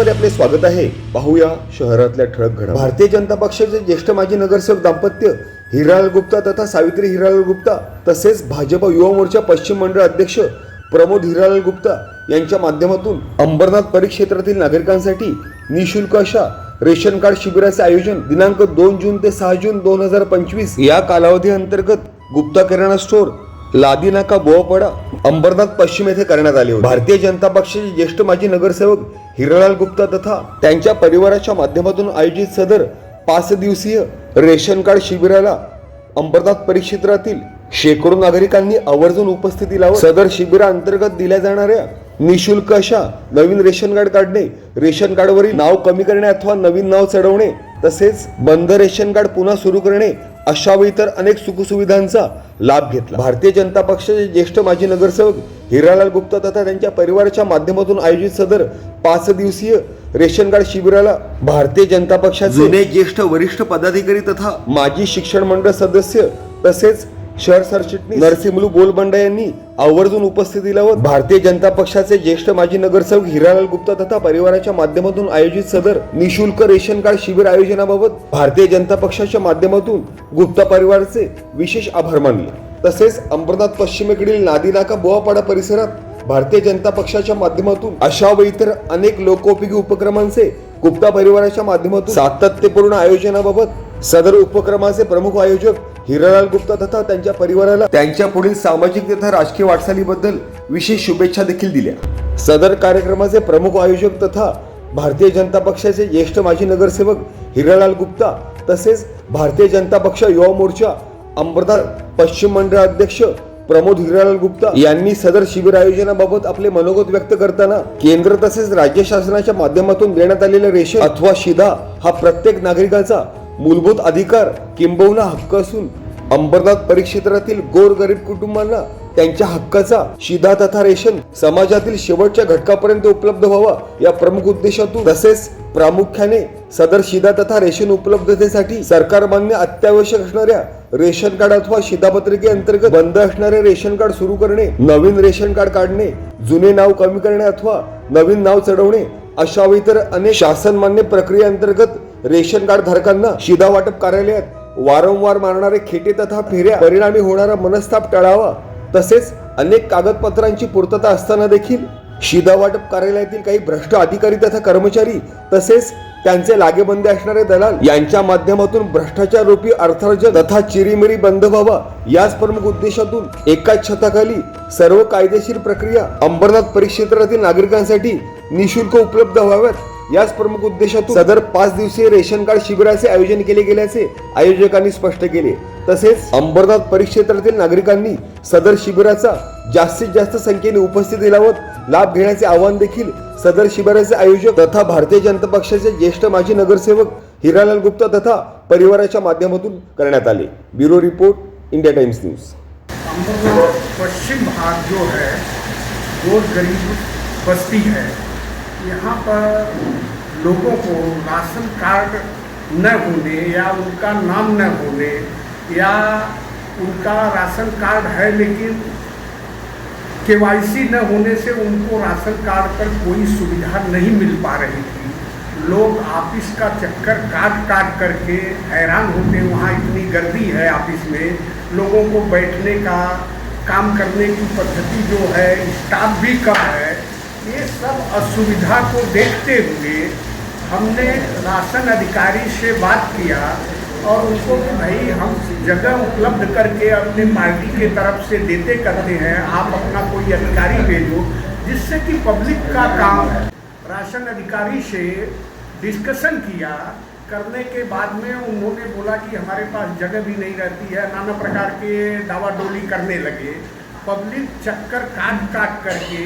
मध्ये आपले स्वागत आहे. पाहूया शहरातल्या ठळक घडा भारतीय जनता पक्षाचे ज्येष्ठ माजी नगरसेवक दाम्पत्य हिरालाल गुप्ता तथा सावित्री हिरालाल गुप्ता तसेच भाजप युवा मोर्चा पश्चिम मंडळ अध्यक्ष प्रमोद हिरालाल गुप्ता यांच्या माध्यमातून अंबरनाथ परिक्षेत्रातील नागरिकांसाठी निशुल्क अशा रेशन कार्ड शिबिराचे आयोजन दिनांक दोन जून ते सहा जून दोन हजार पंचवीस या कालावधी अंतर्गत गुप्ता किराणा स्टोअर लादी नाका बोवापाडा अंबरनाथ पश्चिम येथे करण्यात आले होते. भारतीय जनता पक्षाचे ज्येष्ठ माजी नगरसेवक हिरलाल गुप्ता तथा त्यांच्या परिवाराच्या माध्यमातून आयोजित सदर पाच दिवसीय रेशन कार्ड शिबिराला अंबरनाथ परिक्षेत्रातील शेकडो नागरिकांनी आवर्जून उपस्थिती लावत सदर शिबिराअंतर्गत दिल्या जाणाऱ्या निशुल्क अशा नवीन रेशन कार्ड काढणे रेशन कार्डवरील नाव कमी करणे अथवा नवीन नाव चढवणे तसेच बंद रेशन कार्ड पुन्हा सुरू करणे अशा व इतर अनेक सुखसुविधांचा लाभ घेतला. भारतीय जनता पक्षाचे ज्येष्ठ माजी नगरसेवक हिरालाल गुप्ता तथा त्यांच्या परिवाराच्या माध्यमातून आयोजित सदर पाच दिवसीय रेशन कार्ड शिबिराला भारतीय जनता पक्षाचे जुने ज्येष्ठ वरिष्ठ पदाधिकारी तथा माजी शिक्षण मंडळ सदस्य तसेच शहर सरचिटणीस नरसिंहलू बोलबंडा यांनी आवर्जून उपस्थिती लावत भारतीय जनता पक्षाचे ज्येष्ठ माजी नगरसेवक हिरालाल गुप्ता तथा परिवाराच्या माध्यमातून आयोजित सदर निशुल्क रेशन कार्ड शिबिर आयोजनाबाबत भारतीय जनता पक्षाच्या माध्यमातून गुप्ता परिवाराचे विशेष आभार मानले. तसेच अंबरनाथ पश्चिमेकडील नादिनाका बोवापाडा परिसरात भारतीय जनता पक्षाच्या माध्यमातून अशा व इतर अनेक लोकोपयोगी उपक्रमांचे गुप्ता परिवाराच्या माध्यमातून सातत्यपूर्ण आयोजनाबाबत सदर उपक्रमाचे प्रमुख आयोजक हिरालाल गुप्ता तथा त्यांच्या परिवाराला त्यांच्या पुढील सामाजिक तथा राजकीय वाटचालीबद्दल विशेष शुभेच्छा देखील दिल्या. सदर कार्यक्रमाचे प्रमुख आयोजक तथा भारतीय जनता पक्षाचे ज्येष्ठ माजी नगरसेवक हिरालाल गुप्ता तसेच भारतीय जनता पक्ष युवा मोर्चा अंबरनाथ पश्चिम मंडळ अध्यक्ष प्रमोद हिरालाल गुप्ता यांनी सदर शिबिर आयोजनाबाबत आपले मनोगत व्यक्त करताना केंद्र तसेच राज्य शासनाच्या माध्यमातून देण्यात आलेले रेशन अथवा शिधा हा प्रत्येक नागरिकाचा मूलभूत अधिकार किंबहुना हक्क असून अंबरनाथ परिक्षेत्रातील गोर गरीब कुटुंबांना त्यांच्या हक्काचा शिधा तथा रेशन समाजातील शेवटच्या घटकापर्यंत उपलब्ध व्हावा या प्रमुख उद्देशातून तसेच प्रामुख्याने सदर शिधा तथा रेशन उपलब्धतेसाठी सरकार मान्य अत्यावश्यक असणाऱ्या रेशन कार्ड अथवा शिधापत्रिके अंतर्गत बंद असणारे रेशन कार्ड सुरू करणे नवीन रेशन कार्ड काढणे जुने नाव कमी करणे अथवा नवीन नाव चढवणे अशा इतर अनेक शासन मान्य प्रक्रियेअंतर्गत रेशन कार्ड धारकांना शिधा वाटप कार्यालयात वारंवार मारणारे खेटे तथा फेऱ्या. परिणामी होणारा मनस्ताप टाळावा. तसेच अनेक कागदपत्रांची पूर्तता असताना देखील शिधा वाटप कार्यालयातील काही भ्रष्ट अधिकारी तथा कर्मचारी तसेच त्यांचे लागेबंदे असणारे दलाल यांच्या माध्यमातून भ्रष्टाचार रूपी अर्थार्जन तथा चिरीमिरी बंद व्हावा याच प्रमुख उद्देशातून एकाच छताखाली सर्व कायदेशीर प्रक्रिया अंबरनाथ परिक्षेत्रातील नागरिकांसाठी निशुल्क उपलब्ध व्हाव्यात. याच प्रमुख उद्देशातून सदर पाच दिवसीय रेशन कार्ड शिबिराचे आयोजन केले गेल्याचे आयोजकांनी स्पष्ट केले. तसेच अंबरनाथ परिक्षेत्रातील नागरिकांनी सदर शिबिराचा जास्तीत जास्त संख्येने उपस्थिती लावत लाभ घेण्याचे आवाहन देखील सदर शिबिराचे आयोजक तथा भारतीय जनता पक्षाचे ज्येष्ठ माजी नगरसेवक हिरालाल गुप्ता तथा परिवाराच्या माध्यमातून करण्यात आले. Bureau report India Times news. पश्चिम भाग जो है वो गरीब बस्ती है। यहाँ पर लोगों को राशन कार्ड न होने या उनका नाम न होने या उनका राशन कार्ड है लेकिन केवाईसी न होने से उनको राशन कार्ड पर कोई सुविधा नहीं मिल पा रही थी। लोग ऑफ़िस का चक्कर काट काट करके हैरान होते वहाँ इतनी गर्दी है ऑफ़िस में। लोगों को बैठने का, काम करने की पद्धति जो है, स्टाफ भी कम है। ये सब असुविधा को देखते हुए हमने राशन अधिकारी से बात किया और उनको कि भाई हम जगह उपलब्ध करके अपने पार्टी के तरफ़ से देते करते हैं, आप अपना कोई अधिकारी भेजो, जिससे कि पब्लिक का काम राशन अधिकारी से डिस्कशन किया। करने के बाद में उन्होंने बोला कि हमारे पास जगह भी नहीं रहती है, नाना प्रकार के दावा डोली करने लगे। पब्लिक चक्कर काट काट करके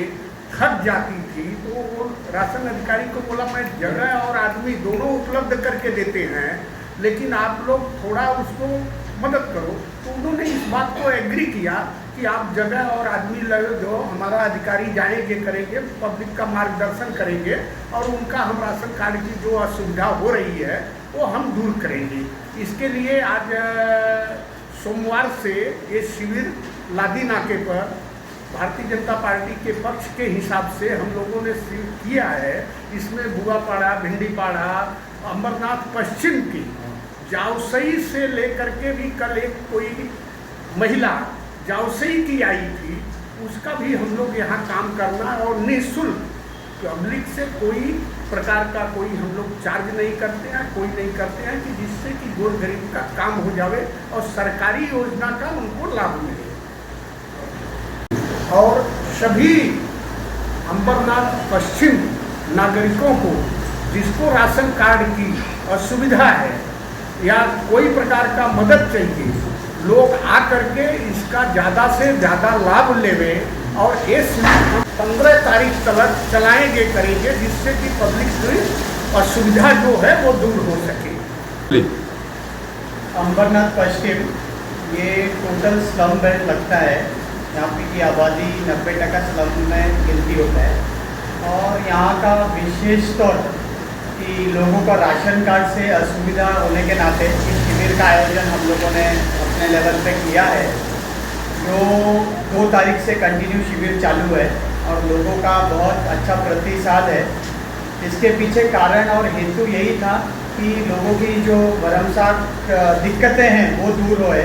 थक जाती थी तो वो राशन अधिकारी को बोला, मैं जगह और आदमी दोनों उपलब्ध करके देते हैं, लेकिन आप लोग थोड़ा उसको मदद करो। तो उन्होंने इस बात को एग्री किया कि आप जगह और आदमी लग जो हमारा अधिकारी जाएँगे, करेंगे पब्लिक का मार्गदर्शन करेंगे, और उनका हम राशन कार्ड की जो असुविधा हो रही है, वो हम दूर करेंगे। इसके लिए आज सोमवार से ये शिविर लादी नाके पर भारतीय जनता पार्टी के पक्ष के हिसाब से हम लोगों ने सिल किया है। इसमें बुआपाड़ा, भिंडीपाड़ा, अमरनाथ पश्चिम की जाउसई से लेकर के भी कल एक कोई महिला जाउसई की आई थी, उसका भी हम लोग यहाँ काम करना और निःशुल्क पब्लिक से कोई प्रकार का कोई हम लोग चार्ज नहीं करते हैं, कोई नहीं करते हैं कि जिससे कि गोर गरीब का काम हो जावे और सरकारी योजना का उनको लाभ मिले। और सभी अंबरनाथ पश्चिम नागरिकों को जिसको राशन कार्ड की असुविधा है या कोई प्रकार का मदद चाहिए, लोग आ करके इसका ज़्यादा से ज़्यादा लाभ लेवे और ये पंद्रह तारीख तक चलाएँगे, करेंगे, जिससे कि पब्लिक की असुविधा जो है वो दूर हो सके। अंबरनाथ पश्चिम, ये टोटल स्लम बेल्ट लगता है। यहाँ पे की आबादी नब्बे टका स्लम में गिनती होता है। और यहाँ का विशेष तौर कि लोगों का राशन कार्ड से असुविधा होने के नाते इस शिविर का आयोजन हम लोगों ने अपने लेवल पे किया है। जो दो तारीख से कंटिन्यू शिविर चालू है और लोगों का बहुत अच्छा प्रतिसाद है। इसके पीछे कारण और हेतु यही था कि लोगों की जो भरमसाट अ, दिक्कतें हैं वो दूर होए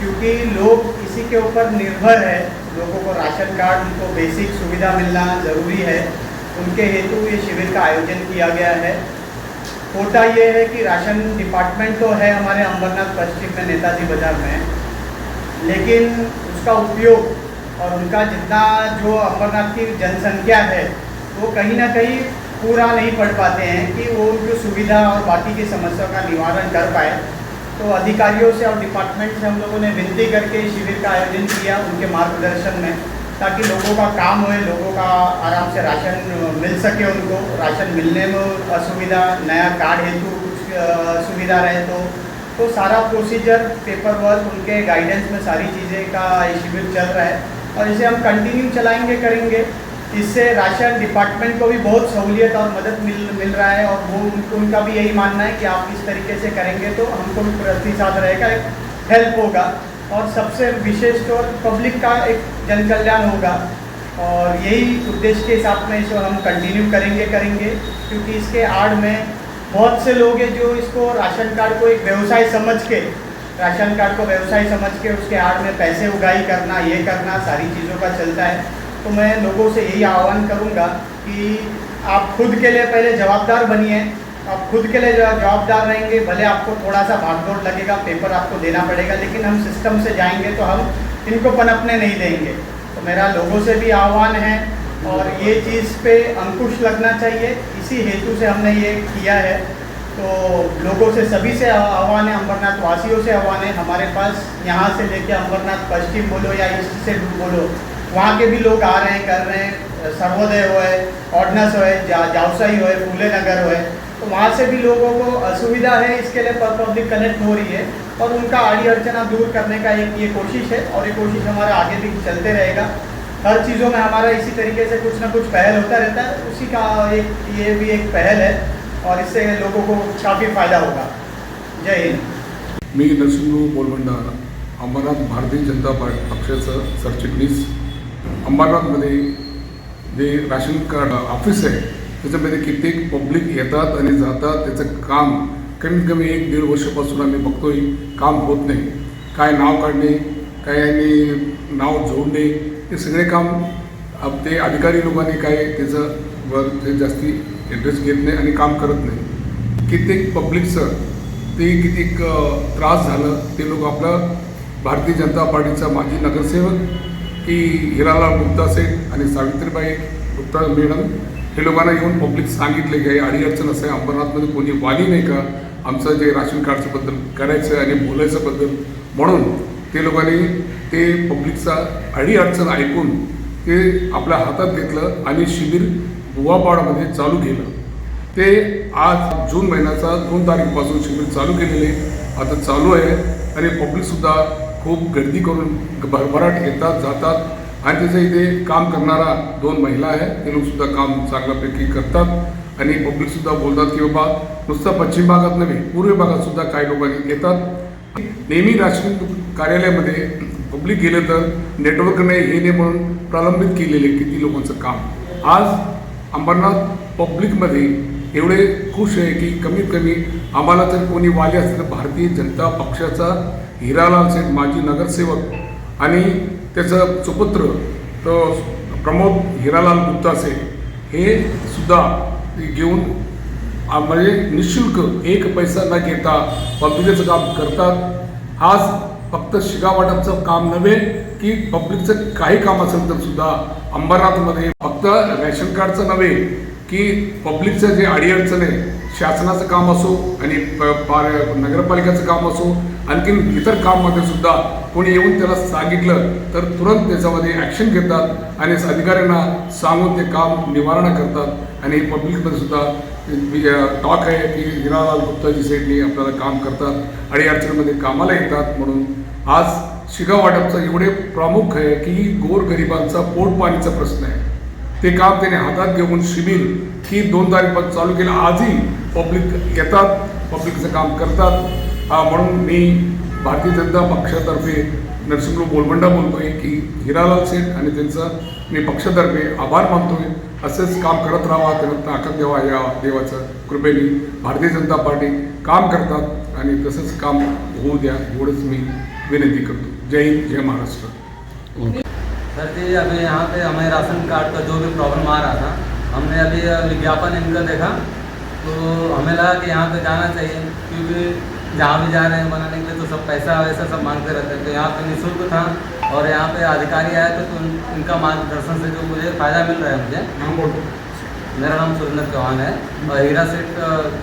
क्योंकि लोग इसी के ऊपर निर्भर है, लोगों को राशन कार्ड, उनको बेसिक सुविधा मिलना ज़रूरी है। उनके हेतु ये शिविर का आयोजन किया गया है। होता ये है कि राशन डिपार्टमेंट तो है हमारे अंबरनाथ पश्चिम में, नेताजी बाज़ार में। लेकिन उसका उपयोग और उनका जितना जो अमरनाथ की जनसंख्या है, वो कहीं ना कहीं पूरा नहीं पढ़ पाते हैं कि वो उनको सुविधा और बाकी की समस्याओं का निवारण कर पाए। तो अधिकारियों से और डिपार्टमेंट से हम लोगों ने विनती करके शिविर का आयोजन किया, उनके मार्गदर्शन में, ताकि लोगों का काम होए, लोगों का आराम से राशन मिल सके उनको, राशन मिलने में असुविधा, नया कार्ड हेतु कुछ सुविधा रहे तो तो सारा प्रोसीजर पेपर वर्क उनके गाइडेंस में सारी चीज़ें का शिविर चल रहा है। और इसे हम कंटिन्यू चलाएँगे, करेंगे। इससे राशन डिपार्टमेंट को भी बहुत सहूलियत और मदद मिल मिल रहा है और वो उनको, उनका भी यही मानना है कि आप इस तरीके से करेंगे तो हमको भी प्रतिसाद रहेगा, एक हेल्प होगा और सबसे विशेष तौर पब्लिक का एक जन कल्याण होगा। और यही उद्देश्य के साथ में इसको हम कंटिन्यू करेंगे करेंगे, क्योंकि इसके आड़ में बहुत से लोग हैं जो इसको राशन कार्ड को एक व्यवसाय समझ के, राशन कार्ड को व्यवसाय समझ के उसके आड़ में पैसे उगाई करना, ये करना, सारी चीज़ों का चलता है। तो मैं लोगों से यही आह्वान करूँगा कि आप खुद के लिए पहले जवाबदार बनिए। आप खुद के लिए जवाबदार रहेंगे, भले आपको थोड़ा सा भागदौड़ लगेगा पेपर आपको देना पड़ेगा, लेकिन हम सिस्टम से जाएँगे तो हम इनको पनपने नहीं देंगे। तो मेरा लोगों से भी आह्वान है और ये चीज़ पे अंकुश लगना चाहिए। इसी हेतु से हमने ये किया है। तो लोगों से सभी से आह्वान है अमरनाथ वासियों से आह्वान है। हमारे पास यहाँ से लेके अमरनाथ पश्चिम बोलो या ईस्ट से बोलो वहाँ के भी लोग आ रहे हैं कर रहे हैं सर्वोदय होए ऑर्डनेंस होए जा, जावसाई होए फूले नगर होए तो वहाँ से भी लोगों को असुविधा है इसके लिए पब्लिक कनेक्ट हो रही है और उनका आड़ी अड़चना दूर करने का एक ये कोशिश है और ये कोशिश हमारा आगे भी चलते रहेगा। हर चीज़ों में हमारा इसी तरीके से कुछ ना कुछ पहल होता रहता है उसी का एक ये भी एक पहल है और इससे लोगों को काफ़ी फायदा होगा। जय हिंद। मी नरसिंह बोलवंडा अंबरनाथ भारतीय जनता पार्टी पक्षाचं सरचिटणीस अंबरनाथमध्ये जे राशन कार्ड ऑफिस आहे त्याच्यामध्ये कित्येक पब्लिक येतात आणि जातात. त्याचं काम कमीत कमी एक दीड वर्षापासून आम्ही बघतोय. काम होत नाही. काय नाव काढणे काय आणि नाव जोडणे हे सगळे काम ते अधिकारी लोकांनी काय त्याचं वर ते जास्ती इंटरेस्ट घेत नाही आणि काम करत नाही. कित्येक पब्लिकचं ते कितीक त्रास झालं. ते लोक आपलं भारतीय जनता पार्टीचा माजी नगरसेवक की हिरालाल गुप्ता सेठ आणि सावित्रीबाई गुप्ता मॅडम हे लोकांना येऊन पब्लिक सांगितले की अडी अडचण असं आहे अंबरनाथमध्ये कोणी वाली नाही का? आमचं जे राशन कार्डचं बद्दल करायचं आणि बोलायचं बद्दल. म्हणून ते लोकांनी ते पब्लिकचा अडी अडचण ऐकून ते आपल्या हातात घेतलं आणि शिबिर गुवापाडामध्ये चालू केलं. ते आज जून महिन्याचा दोन तारीखपासून शिबिर चालू केलेले आता चालू आहे आणि पब्लिकसुद्धा खूप गर्दी करून भरभराट येतात जातात. आणि त्याचं इथे काम करणारा दोन महिला आहे ते लोकसुद्धा काम चांगल्यापैकी करतात. आणि पब्लिकसुद्धा बोलतात की बाबा नुसतं पश्चिम भागात नव्हे पूर्व भागात सुद्धा काही लोकांनी येतात. नेहमी राशन कार्यालयामध्ये पब्लिक गेलं तर नेटवर्क नाही हे नाही म्हणून प्रलंबित केलेले किती लोकांचं काम. आज अंबरनाथ पब्लिकमध्ये एवढे खुश आहे की कमीत कमी आम्हाला जर कोणी वाले असेल तर भारतीय जनता पक्षाचा हिरालाल सेठ माजी नगरसेवक आणि त्याचं सुपुत्र तो प्रमोद हिरालाल गुप्ता सेठ हे सुद्धा घेऊन म्हणजे निशुल्क एक पैसा न घेता पब्लिकचं काम करतात. आज फक्त शिगावाटपचं काम नव्हे की पब्लिकचं काही काम असेल तर सुद्धा अंबरनाथमध्ये फक्त रॅशन कार्डचं नव्हे की पब्लिकचं जे अडीअडचण आहे शासनाचं काम असो आणि प- पा- नगरपालिकेचं काम असो आणखीन इतर काममध्ये सुद्धा कोणी येऊन त्याला सांगितलं तर तुरंत त्याच्यामध्ये ॲक्शन घेतात आणि अधिकाऱ्यांना सांगून ते काम निवारणा करतात. आणि पब्लिकमध्ये सुद्धा टॉक आहे की हिरालाल गुप्ताजी सेठनी आपल्याला काम करतात आणि अडचणीमध्ये कामाला येतात म्हणून. आज शिगाव वाटपचं एवढे प्रमुख आहे की गोरगरिबांचा पोटपाणीचा प्रश्न आहे. ते काम त्याने हातात घेऊन शिबिर ही दोन तारीखपासून चालू केलं. आजही पब्लिक येतात पब्लिकचं काम करतात. म्हणून मी भारतीय जनता पक्षातर्फे नरसिंहराव बोलबंडा बोलतोय की हिरालाल सेठ आणि त्यांचं मी पक्षातर्फे आभार मानतोय. असेच काम करत राहावा त्यांना ताकद देवा या देवाचं कृपेने भारतीय जनता पार्टी काम करतात आणि तसंच काम होऊ द्या एवढंच मी विनंती करतो. जय हिंद जय महाराष्ट्र. सर जी अभी यहाँ पे हमें राशन कार्ड का जो भी प्रॉब्लम आ रहा था हमने अभी विज्ञापन इनका देखा तो हमें लगा कि यहाँ पे जाना चाहिए क्योंकि जहाँ भी जा रहे हैं बनाने के लिए तो सब पैसा वैसा सब मांगते रहते हैं। तो यहाँ पे निःशुल्क था और यहाँ पे अधिकारी आए थे तो इनका मार्गदर्शन से जो मुझे फ़ायदा मिल रहा है मुझे। मेरा नाम सुरेंद्र चौहान है और हीरा सेठ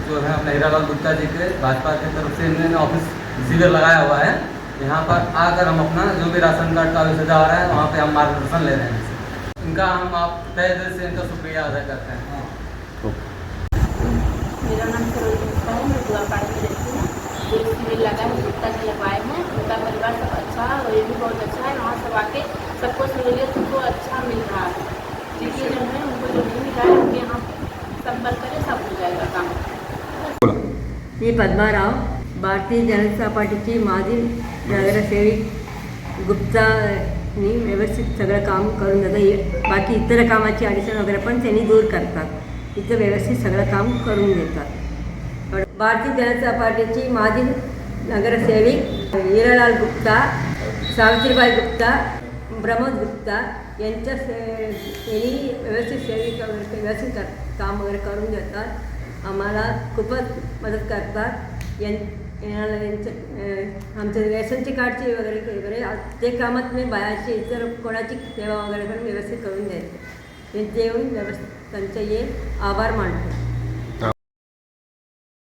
जो है अपने हीरालाल गुप्ता जी के भाजपा की तरफ़ से इन्होंने ऑफ़िस शिविर लगाया हुआ है। यहाँ पर आकर हम अपना जो भी राशन कार्ड का अभी आ रहा है वहाँ पे हम मार्गदर्शन ले रहे हैं इनका हम आप तय दिल से इनका शुक्रिया अदा करते हैं। मेरा नाम सरोज गुप्ता है मैं रहती हूँ। जो शिविर लगा है गुप्ता जी लगवाए हैं। उनका परिवार सब अच्छा है और ये भी बहुत अच्छा है। वहाँ सब आके सबको सहूलियत उनको अच्छा मिल रहा है। क्योंकि जो है उनको जो नहीं मिला है उनके यहाँ संपर्क करें सब हो जाएगा काम। मी पद्माराव भारतीय जनता पार्टी पार्टीची माजी नगरसेविक गुप्तानी व्यवस्थित सगळं काम करून देतात. बाकी इतर कामाची अडचण वगैरे पण त्यांनी दूर करतात. इथं व्यवस्थित सगळं काम करून देतात. पण भारतीय जनता पार्टीची माजी नगरसेविक हिरालाल गुप्ता सावित्रीबाई गुप्ता प्रमोद गुप्ता यांच्या यांनी व्यवस्थित सेविका वगैरे व्यवस्थित कर काम वगैरे करून देतात. आम्हाला खूपच मदत करतात. यां यांचं अं, आमचं रेशनची कार्डची वगैरे वगैरे जे ते कामात मी बायाची इतर कोणाची सेवा वगैरे पण व्यवस्थित करून द्यायचे. ते देऊन व्यवस्थित त्यांचे ये आभार मानतो.